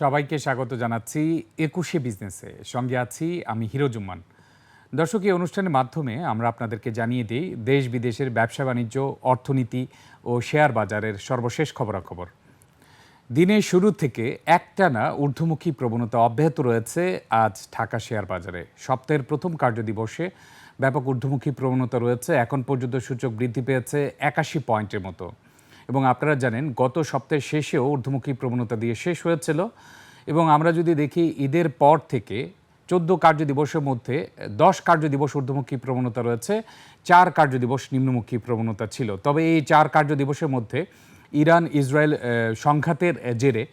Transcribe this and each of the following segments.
সবাইকে স্বাগত জানাচ্ছি একুশে বিজনেসে। সঙ্গে আছি আমি হিরোজুম্মান। দর্শক, এই অনুষ্ঠানের মাধ্যমে আমরা আপনাদেরকে জানিয়ে দিই, দেশ বিদেশের ব্যবসা বাণিজ্য, অর্থনীতি ও শেয়ার বাজারের সর্বশেষ খবরাখবর। দিনের শুরু থেকে একটানা ঊর্ধ্বমুখী প্রবণতা অব্যাহত রয়েছে আজ ঢাকা শেয়ার বাজারে। সপ্তাহের প্রথম কার্যদিবসে ব্যাপক ঊর্ধ্বমুখী প্রবণতা রয়েছে। এখন পর্যন্ত সূচক বৃদ্ধি পেয়েছে একাশি পয়েন্টের মতো। এবং আপনারা জানেন, গত সপ্তাহের শেষেও ঊর্ধ্বমুখী প্রবণতা দিয়ে শেষ হয়েছিল। এবং আমরা যদি দেখি, ঈদের পর থেকে চোদ্দ কার্যদিবসের মধ্যে দশ কার্যদিবস ঊর্ধ্বমুখী প্রবণতা রয়েছে, চার কার্যদিবস নিম্নমুখী প্রবণতা ছিল। তবে এই চার কার্যদিবসের মধ্যে ইরান, ইসরায়েল সংঘাতের জেরে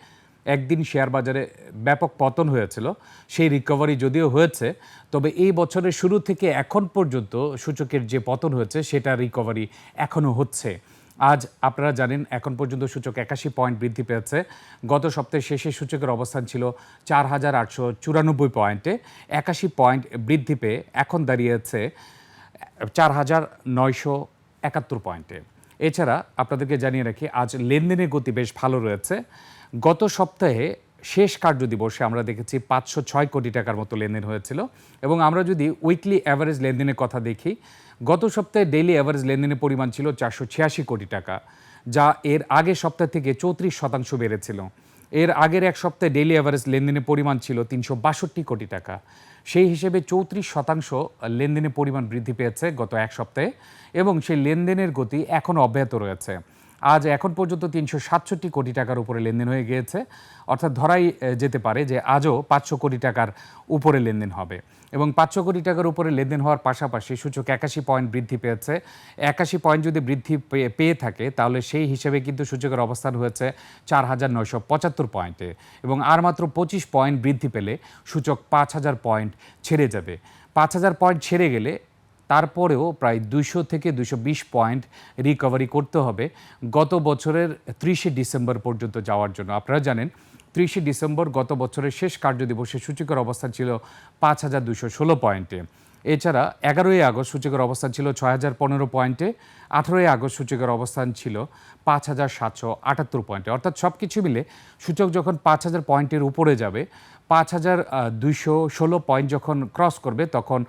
একদিন শেয়ার বাজারে ব্যাপক পতন হয়েছিল। সেই রিকভারি যদিও হয়েছে, তবে এই বছরের শুরু থেকে এখন পর্যন্ত সূচকের যে পতন হয়েছে, সেটা রিকভারি এখনও হচ্ছে। আজ আপনারা জানেন, এখন পর্যন্ত সূচক একাশি পয়েন্ট বৃদ্ধি পেয়েছে। গত সপ্তাহের শেষে সূচকের অবস্থান ছিল চার হাজার আটশো চুরানব্বই পয়েন্টে। একাশি পয়েন্ট বৃদ্ধি পেয়ে এখন দাঁড়িয়েছে চার হাজার নয়শো একাত্তর পয়েন্টে। এছাড়া আপনাদেরকে জানিয়ে রাখি, আজ লেনদেনের গতি বেশ ভালো রয়েছে। গত সপ্তাহে শেষ কার্য দিবসে আমরা দেখেছি পাঁচশো ছয় কোটি টাকার মতো লেনদেন হয়েছিল। এবং আমরা যদি উইকলি অ্যাভারেজ লেনদেনের কথা দেখি, গত সপ্তাহে ডেইলি অ্যাভারেজ লেনদেনের পরিমাণ ছিল চারশো ছিয়াশি কোটি টাকা, যা এর আগের সপ্তাহ থেকে চৌত্রিশ শতাংশ বেড়েছিল। এর আগের এক সপ্তাহে ডেইলি অ্যাভারেজ লেনদেনের পরিমাণ ছিল তিনশো বাষট্টি কোটি টাকা। সেই হিসেবে চৌত্রিশ শতাংশ লেনদেনের পরিমাণ বৃদ্ধি পেয়েছে গত এক সপ্তাহে এবং সেই লেনদেনের গতি এখনও অব্যাহত রয়েছে। আজ এখন পর্যন্ত তিনশো সাতষট্টি কোটি টাকার উপরে লেনদেন হয়ে গিয়েছে। অর্থাৎ ধরাই যেতে পারে যে আজও পাঁচশো কোটি টাকার উপরে লেনদেন হবে। এবং পাঁচশো কোটি টাকার উপরে লেনদেন হওয়ার পাশাপাশি সূচক একাশি পয়েন্ট বৃদ্ধি পেয়েছে। একাশি পয়েন্ট যদি বৃদ্ধি পেয়ে- থাকে, তাহলে সেই হিসেবে কিন্তু সূচকের অবস্থান হয়েছে চার হাজার নয়শো পঁচাত্তর পয়েন্টে। এবং আর মাত্র পঁচিশ পয়েন্ট বৃদ্ধি পেলে সূচক পাঁচ হাজার পয়েন্ট ছেড়ে যাবে। পাঁচ হাজার পয়েন্ট ছেড়ে গেলে তারপরেও প্রায় দুইশো থেকে দুশো বিশ পয়েন্ট রিকভারি করতে হবে গত বছরের ত্রিশে ডিসেম্বর পর্যন্ত যাওয়ার জন্য। আপনারা জানেন, ত্রিশে ডিসেম্বর গত বছরের শেষ কার্যদিবসে সূচকের অবস্থান ছিল পাঁচ হাজার দুশো ষোলো পয়েন্টে। এছাড়া এগারোই আগস্ট সূচকের অবস্থান ছিল ছয় হাজার পনেরো পয়েন্টে, আঠেরোই আগস্ট সূচকের অবস্থান ছিল পাঁচ হাজার সাতশো আটাত্তর পয়েন্টে। অর্থাৎ সব কিছু মিলে সূচক যখন পাঁচ হাজার পয়েন্টের উপরে যাবে পাঁচ হাজার দুইশো ষোলো পয়েন্ট যখন ক্রস করবে, তখন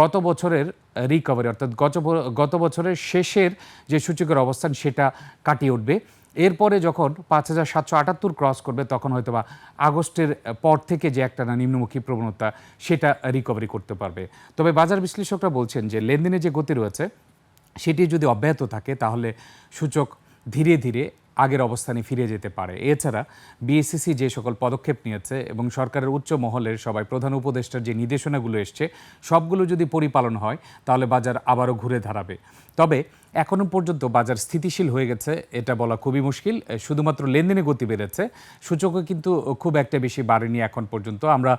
গত বছরের রিকভারি অর্থাৎ গত গত বছরের শেষের যে সূচকের অবস্থান, সেটা কাটিয়ে উঠবে। এরপরে যখন পাঁচ হাজার সাতশো আটাত্তর ক্রস করবে, তখন হয়তোবা আগস্টের পর থেকে যে একটা না নিম্নমুখী প্রবণতা, সেটা রিকভারি করতে পারবে। তবে বাজার বিশ্লেষকরা বলছেন যে লেনদেনে যে গতি রয়েছে, সেটি যদি অব্যাহত থাকে, তাহলে সূচক ধীরে ধীরে আগের অবস্থানে ফিরে যেতে পারে। এছাড়া বিএসসিসি যে সকল পদক্ষেপ নিয়েছে এবং সরকারের উচ্চ মহলের সবাই প্রধান উপদেষ্টার যে নির্দেশনাগুলো এসছে, সবগুলো যদি পরিপালন হয়, তাহলে বাজার আবারও ঘুরে দাঁড়াবে। তবে এখনও পর্যন্ত বাজার স্থিতিশীল হয়ে গেছে, এটা বলা খুবই মুশকিল। শুধুমাত্র লেনদেনে গতি বেড়েছে, সূচকও কিন্তু খুব একটা বেশি বাড়েনি এখন পর্যন্ত। আমরা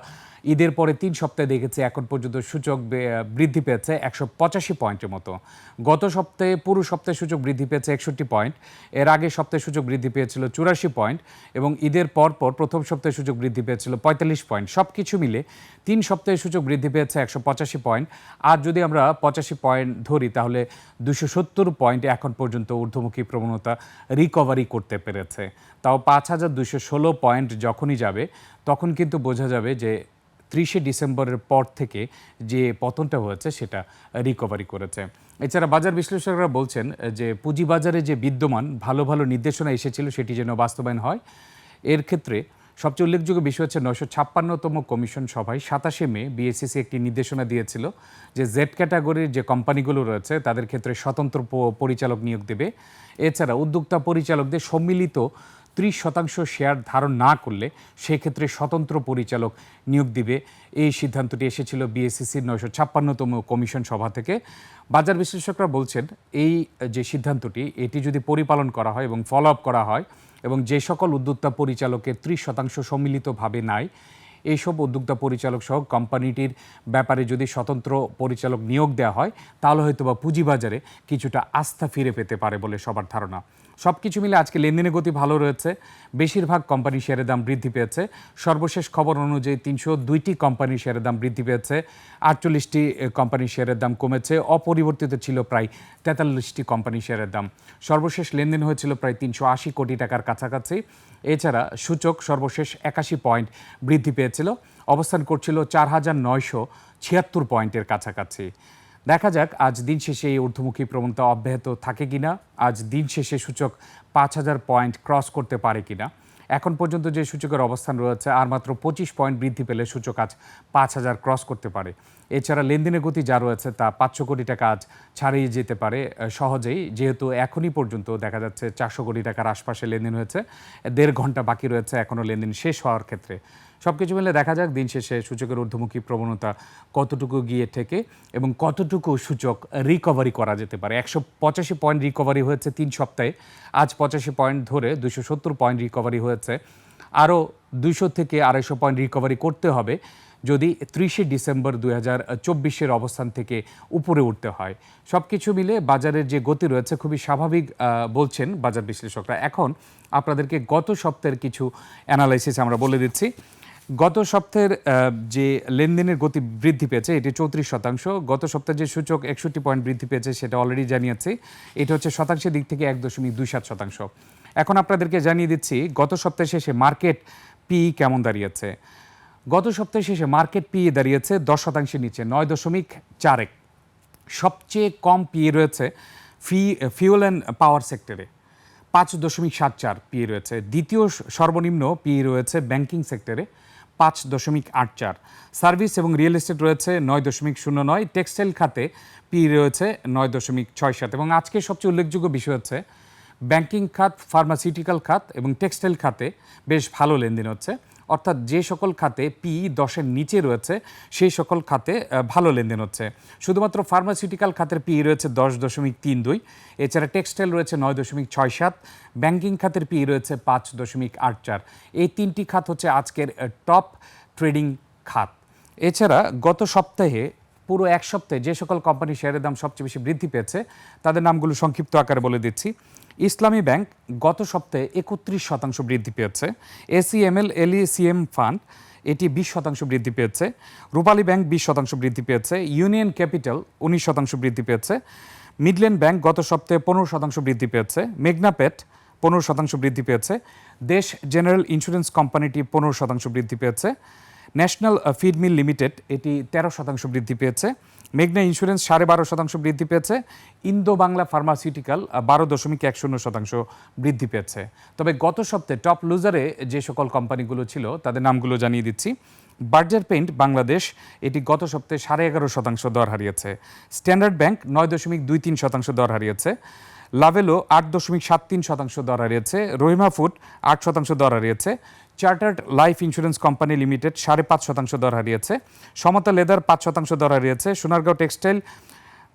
ঈদের পরে তিন সপ্তাহে দেখেছি, এখন পর্যন্ত সূচক বৃদ্ধি পেয়েছে একশো পঁচাশি পয়েন্টের মতো। গত সপ্তাহে পুরো সপ্তাহে সূচক বৃদ্ধি পেয়েছে একষট্টি পয়েন্ট। এর আগে সপ্তাহে সূচক বৃদ্ধি পেয়েছিল চুরাশি পয়েন্ট এবং ঈদের পর পর প্রথম সপ্তাহে সূচক বৃদ্ধি পেয়েছিল পঁয়তাল্লিশ পয়েন্ট। সব কিছু মিলে তিন সপ্তাহে সূচক বৃদ্ধি পেয়েছে একশো পঁচাশি পয়েন্ট। আর যদি আমরা পঁচাশি পয়েন্ট ধরি, তাহলে দুশো সত্তর পয়েন্টে এখন পর্যন্ত ঊর্ধ্বমুখী প্রবণতা রিকভারি করতে পেরেছে। তাও পাঁচ হাজার দুশো ষোলো পয়েন্ট যখনই যাবে, তখন কিন্তু বোঝা যাবে যে ত্রিশে ডিসেম্বরের পর থেকে যে পতনটা হয়েছে, সেটা রিকভারি করেছে। এছাড়া বাজার বিশ্লেষকরা বলছেন যে পুঁজিবাজারে যে বিদ্যমান ভালো ভালো নির্দেশনা এসেছিল, সেটি যেন বাস্তবায়ন হয়। এর ক্ষেত্রে সবচেয়ে উল্লেখযোগ্য বিষয় হচ্ছে নয়শো ছাপ্পান্নতম কমিশন সভায় সাতাশে মে বিএসসিসি একটি নির্দেশনা দিয়েছিল যে জেড ক্যাটাগরির যে কোম্পানিগুলো রয়েছে, তাদের ক্ষেত্রে স্বতন্ত্র পরিচালক নিয়োগ দেবে। এছাড়া উদ্যোক্তা পরিচালকদের সম্মিলিত ত্রিশ শতাংশ শেয়ার ধারণ না করলে সেক্ষেত্রে স্বতন্ত্র পরিচালক নিয়োগ দিবে। এই সিদ্ধান্তটি এসেছিল বিএসসিসির নয়শো ছাপ্পান্নতম কমিশন সভা থেকে। বাজার বিশ্লেষকরা বলছেন, এই যে সিদ্ধান্তটি, এটি যদি পরিপালন করা হয় এবং ফলো আপ করা হয় এবং যে সকল উদ্যোক্তা পরিচালকের ত্রিশ শতাংশ সম্মিলিতভাবে নাই এইসব উদ্যোক্তা পরিচালক সহ কোম্পানিটির ব্যাপারে যদি স্বতন্ত্র পরিচালক নিয়োগ দেওয়া হয়, তাহলে হয়তো বা পুঁজিবাজারে কিছুটা আস্থা ফিরে পেতে পারে বলে সবার ধারণা। সব কিছু মিলে আজকে লেনদেনের গতি ভালো রয়েছে। বেশিরভাগ কোম্পানি শেয়ারের দাম বৃদ্ধি পেয়েছে। সর্বশেষ খবর অনুযায়ী তিনশো দুইটি কোম্পানি শেয়ারের দাম বৃদ্ধি পেয়েছে। আটচল্লিশটি কোম্পানি শেয়ারের দাম কমেছে। অপরিবর্তিত ছিল প্রায় তেতাল্লিশটি কোম্পানি শেয়ারের দাম। সর্বশেষ লেনদেন হয়েছিল প্রায় তিনশো আশি কোটি টাকার কাছাকাছি। এছাড়া সূচক সর্বশেষ একাশি পয়েন্ট বৃদ্ধি পেয়েছিল। অবস্থান করছিল চার হাজার নয়শো ছিয়াত্তর পয়েন্টের কাছাকাছি। দেখা যাক আজ দিন শেষে এই ঊর্ধ্বমুখী প্রবণতা অব্যাহত থাকে কিনা, আজ দিন শেষে সূচক পাঁচ হাজার পয়েন্ট ক্রস করতে পারে কিনা। এখন পর্যন্ত যে সূচকের অবস্থান রয়েছে, আর মাত্র পঁচিশ পয়েন্ট বৃদ্ধি পেলে সূচক আজ পাঁচ হাজার ক্রস করতে পারে। এছাড়া লেনদেনের গতি যা রয়েছে তা পাঁচশো কোটি টাকা আজ ছাড়িয়ে যেতে পারে সহজেই। যেহেতু এখনই পর্যন্ত দেখা যাচ্ছে চারশো কোটি টাকার আশপাশে লেনদেন হয়েছে, দেড় ঘণ্টা বাকি রয়েছে এখনও লেনদেন শেষ হওয়ার ক্ষেত্রে। সব কিছু মিলে দেখা যাক দিন শেষে সূচকের ঊর্ধ্বমুখী প্রবণতা কতটুকু গিয়ে থেকে এবং কতটুকু সূচক রিকভারি করা যেতে পারে। একশো পঁচাশি পয়েন্ট রিকভারি হয়েছে তিন সপ্তাহে, আজ পঁচাশি পয়েন্ট ধরে দুশো সত্তর পয়েন্ট রিকভারি হয়েছে। আরও দুইশো থেকে আড়াইশো পয়েন্ট রিকভারি করতে হবে। যদি ত্রিশে ডিসেম্বর দুই হাজার চব্বিশের অবস্থান থেকে উপরে উঠতে হয়। সব কিছু মিলে বাজারের যে গতি রয়েছে খুবই স্বাভাবিক বলছেন বাজার বিশ্লেষকরা। এখন আপনাদেরকে গত সপ্তাহের কিছু অ্যানালাইসিস আমরা বলে দিচ্ছি। গত সপ্তাহের যে লেনদেনের গতি বৃদ্ধি পেয়েছে, এটি চৌত্রিশ শতাংশ। গত সপ্তাহে যে সূচক একষট্টি পয়েন্ট বৃদ্ধি পেয়েছে, সেটা অলরেডি জানিয়েছি। এটা হচ্ছে শতাংশের দিক থেকে এক দশমিক দুই সাত শতাংশ। এখন আপনাদেরকে জানিয়ে দিচ্ছি, গত সপ্তাহে শেষে মার্কেট পি কেমন দাঁড়িয়েছে? গত সপ্তাহে শেষে মার্কেট পি দাঁড়িয়েছে দশ শতাংশের নিচে, নয় দশমিক চার এক। সবচেয়ে কম পিএ রয়েছে ফি ফিউল অ্যান্ড পাওয়ার সেক্টরে পাঁচ দশমিক সাত চার পিএ রয়েছে। দ্বিতীয় সর্বনিম্ন পিএ রয়েছে ব্যাংকিং সেক্টরে পাঁচ দশমিক আট চার। সার্ভিস এবং রিয়েল এস্টেট রয়েছে নয় দশমিক শূন্য নয়। টেক্সটাইল খাতে পি রয়েছে নয় দশমিক ছয় সাত। এবং আজকে সবচেয়ে উল্লেখযোগ্য বিষয় হচ্ছে ব্যাংকিং খাত ফার্মাসিউটিক্যাল খাত এবং টেক্সটাইল খাতে বেশ ভালো লেনদেন হচ্ছে। অর্থাৎ যে সকল খাতে পি দশের নিচে রয়েছে, সেই সকল খাতে ভালো লেনদেন হচ্ছে। শুধুমাত্র ফার্মাসিউটিক্যাল খাতের পি রয়েছে দশ দশমিক তিন দুই, এছাড়া টেক্সটাইল রয়েছে নয় দশমিক ছয় সাত ব্যাংকিং খাতের পি রয়েছে পাঁচ দশমিক আট চার। এই তিনটি খাত হচ্ছে আজকের টপ ট্রেডিং খাত। এছাড়া গত সপ্তাহে, পুরো এক সপ্তাহে যে সকল কোম্পানি শেয়ারের দাম সবচেয়ে বেশি বৃদ্ধি পেয়েছে, তাদের নামগুলো সংক্ষিপ্ত আকারে বলে দিচ্ছি। ইসলামী ব্যাংক গত সপ্তাহে একত্রিশ শতাংশ বৃদ্ধি পেয়েছে। এসিএমএল, এলইসিএম ফান্ড, এটি বিশ শতাংশ বৃদ্ধি পেয়েছে। রূপালী ব্যাংক বিশ শতাংশ বৃদ্ধি পেয়েছে। ইউনিয়ন ক্যাপিটাল উনিশ শতাংশ বৃদ্ধি পেয়েছে। মিডল্যান্ড ব্যাংক গত সপ্তাহে পনেরো শতাংশ বৃদ্ধি পেয়েছে। মেঘনাপেট পনেরো শতাংশ বৃদ্ধি পেয়েছে। দেশ জেনারেল ইন্স্যুরেন্স কোম্পানিটি পনেরো শতাংশ বৃদ্ধি পেয়েছে। ন্যাশনাল ফিড মিল লিমিটেড, এটি তেরো শতাংশ বৃদ্ধি পেয়েছে। মেঘনা ইন্স্যুরেন্স সাড়ে বারো শতাংশ বৃদ্ধি পেয়েছে। ইন্দো বাংলা ফার্মাসিউটিক্যাল বারো দশমিক এক শূন্য শতাংশ বৃদ্ধি পেয়েছে। তবে গত সপ্তাহে টপ লুজারে যে সকল কোম্পানিগুলো ছিল, তাদের নামগুলো জানিয়ে দিচ্ছি। বার্জার পেইন্ট বাংলাদেশ, এটি গত সপ্তাহে সাড়ে এগারো শতাংশ দর হারিয়েছে। স্ট্যান্ডার্ড ব্যাংক নয় দশমিক দুই তিন শতাংশ দর হারিয়েছে। লাভেলো আট দশমিক সাত তিন শতাংশ দর হারিয়েছে, রহিমা ফুড আট শতাংশ দর হারিয়েছে, chartered life insurance company limited সাড়ে পাঁচ শতাংশ দর হারিয়েছে, সমতা লেদার পাঁচ শতাংশ দর হারিয়েছে, সোনারগাঁও টেক্সটাইল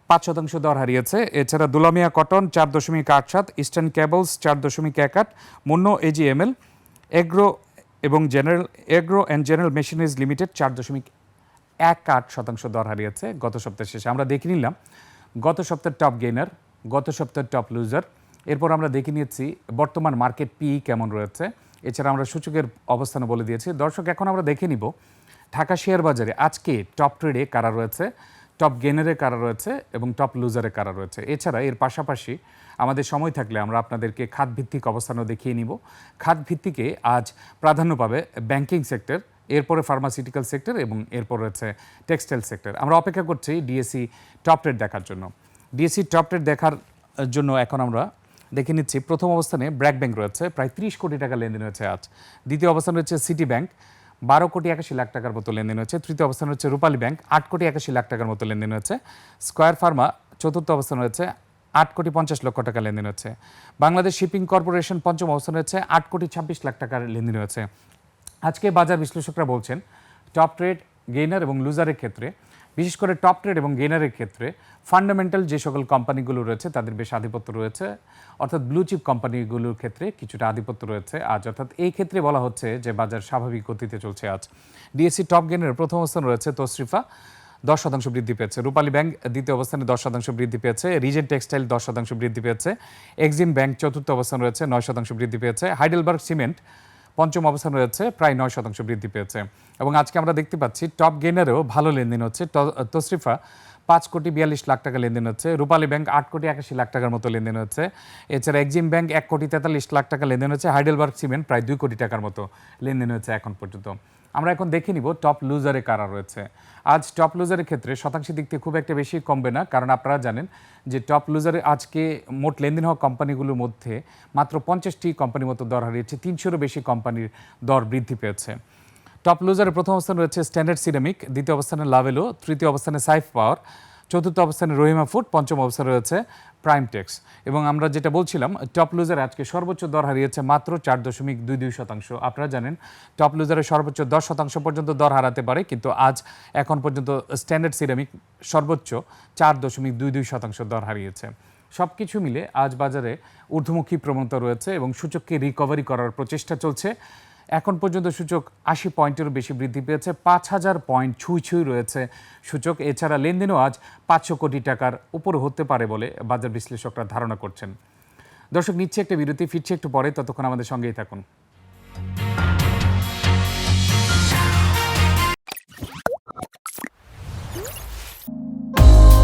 পাঁচ শতাংশ দর হারিয়েছে, এছাড়া দুলামিয়া কটন চার দশমিক আট সাত, ইস্টার্ন কেবলস চার দশমিক এক আট, মুন্ন এজিএমএল, এগ্রো এবং general, agro and general machineries limited চার দশমিক এক আট শতাংশ দর হারিয়েছে গত সপ্তাহের শেষে। আমরা দেখে নিলাম, গত সপ্তাহের টপ গেইনার গত সপ্তাহের টপ লুজার। এরপর আমরা দেখে নিয়েছি বর্তমান মার্কেট পি কেমন রয়েছে। এছাড়া আমরা সূচকের অবস্থানও বলে দিয়েছি। দর্শক, এখন আমরা দেখে নিব ঢাকা শেয়ার বাজারে আজকে টপ ট্রেডে কারা রয়েছে, টপ গেনারে কারা রয়েছে এবং টপ লুজারে কারা রয়েছে। এছাড়া এর পাশাপাশি আমাদের সময় থাকলে আমরা আপনাদেরকে খাত ভিত্তিক অবস্থানও দেখিয়ে নিব। খাত ভিত্তিকে আজ প্রাধান্য পাবে ব্যাংকিং সেক্টর, এরপরে ফার্মাসিউটিক্যাল সেক্টর এবং এরপর রয়েছে টেক্সটাইল সেক্টর। আমরা অপেক্ষা করছি ডিএসসি টপ ট্রেড দেখার জন্য। ডিএসসি টপ ট্রেড দেখার জন্য এখন আমরা দেখে নিচ্ছি প্রথম অবস্থানে ব্র্যাক ব্যাংক রয়েছে, প্রায় ত্রিশ কোটি টাকা লেনদেন হয়েছে আজ। দ্বিতীয় অবস্থান রয়েছে সিটি ব্যাংক বারো কোটি একাশি লাখ টাকার মতো লেনদেন হয়েছে। তৃতীয় অবস্থান হচ্ছে রূপালী ব্যাংক আট কোটি একাশি লাখ টাকার মতো লেনদেন হয়েছে। স্কোয়ার ফার্মা চতুর্থ অবস্থান রয়েছে, আট কোটি পঞ্চাশ লক্ষ টাকা লেনদেন হচ্ছে বাংলাদেশ শিপিং কর্পোরেশন পঞ্চম অবস্থান রয়েছে, আট কোটি ছাব্বিশ লাখ টাকার লেনদেন হয়েছে। আজকে বাজার বিশ্লেষকরা বলছেন টপ ট্রেড গেইনার এবং লুজারের ক্ষেত্রে বিশেষ করে টপ ট্রেড এবং গেনারের ক্ষেত্রে ফান্ডামেন্টাল যে সকল কোম্পানিগুলো রয়েছে, তাদের বেশ আধিপত্য রয়েছে। অর্থাৎ ব্লু চিপ কোম্পানিগুলোর ক্ষেত্রে কিছুটা আধিপত্য রয়েছে আজ। অর্থাৎ এই ক্ষেত্রে বলা হচ্ছে যে বাজার স্বাভাবিক গতিতে চলছে আজ। ডিএসসি টপ গেনের প্রথম অবস্থান রয়েছে তসরিফা দশ শতাংশ বৃদ্ধি পেয়েছে। রূপালী ব্যাংক দ্বিতীয় অবস্থানে দশ শতাংশ বৃদ্ধি পেয়েছে। রিজেন্ট টেক্সটাইল দশ শতাংশ বৃদ্ধি পেয়েছে। এক্সিম ব্যাংক চতুর্থ অবস্থান রয়েছে, নয় শতাংশ বৃদ্ধি পেয়েছে। হাইডেলবার্গ সিমেন্ট পঞ্চম অবস্থান রয়েছে, প্রায় নয় শতাংশ বৃদ্ধি পেয়েছে। এবং আজকে আমরা দেখতে পাচ্ছি টপ গেনারেও ভালো লেনদেন হচ্ছে তশরিফা। পাঁচ কোটি বিয়াল্লিশ লাখ টাকা লেনদেন হচ্ছে। রূপালী ব্যাংক আট কোটি একাশি লাখ টাকার মতো লেনদেন হচ্ছে। এছাড়া এক্সিম ব্যাংক এক কোটি তেতাল্লিশ লাখ টাকা লেনদেন হচ্ছে। হাইডেলবার্গ সিমেন্ট প্রায় দুই কোটি টাকার মতো লেনদেন হচ্ছে এখন পর্যন্ত। আমরা এখন দেখে নিব টপ লুজারে কারা রয়েছে। আজ টপ লুজারের ক্ষেত্রে শতাংশের দিক থেকে খুব একটা বেশি কমবে না, কারণ আপনারা জানেন যে টপ লুজারে আজকে মোট লেনদেন হওয়া কোম্পানিগুলোর মধ্যে মাত্র পঞ্চাশটি কোম্পানির মতো দর হারিয়েছে। তিনশোরও বেশি কোম্পানির দর বৃদ্ধি পেয়েছে। টপ লুজারের প্রথম অবস্থানে রয়েছে স্ট্যান্ডার্ড সিরামিক দ্বিতীয় অবস্থানে লাভেলো তৃতীয় অবস্থানে সাইফ পাওয়ার চতুর্থ অবস্থানে রহিমা ফুড পঞ্চম অবস্থানে রয়েছে প্রাইম টেক্স এবং আমরা যেটা বলছিলাম টপ লুজার আজকে সর্বোচ্চ দর হারিয়েছে মাত্র চার দশমিক দুই দুই শতাংশ। আপনারা জানেন টপ লুজারের সর্বোচ্চ দশ শতাংশ পর্যন্ত দর হারাতে পারে, কিন্তু আজ এখন পর্যন্ত স্ট্যান্ডার্ড সিরামিক সর্বোচ্চ চার দশমিক দুই দুই শতাংশ দর হারিয়েছে। সব কিছু মিলে আজ বাজারে ঊর্ধ্বমুখী প্রবণতা রয়েছে এবং সূচককে রিকভারি করার প্রচেষ্টা চলছে। এখন পর্যন্ত সূচক আশি পয়েন্টেরও বেশি বৃদ্ধি পেয়েছে, পাঁচ হাজার পয়েন্ট ছুঁই ছুঁই রয়েছে সূচক। এছাড়া লেনদেনও আজ পাঁচশো কোটি টাকার উপরে হতে পারে বলে বাজার বিশ্লেষকরা ধারণা করছেন। দর্শক, নিচ্ছে একটা বিরতি, ফিরছে একটু পরে, ততক্ষণ আমাদের সঙ্গেই থাকুন।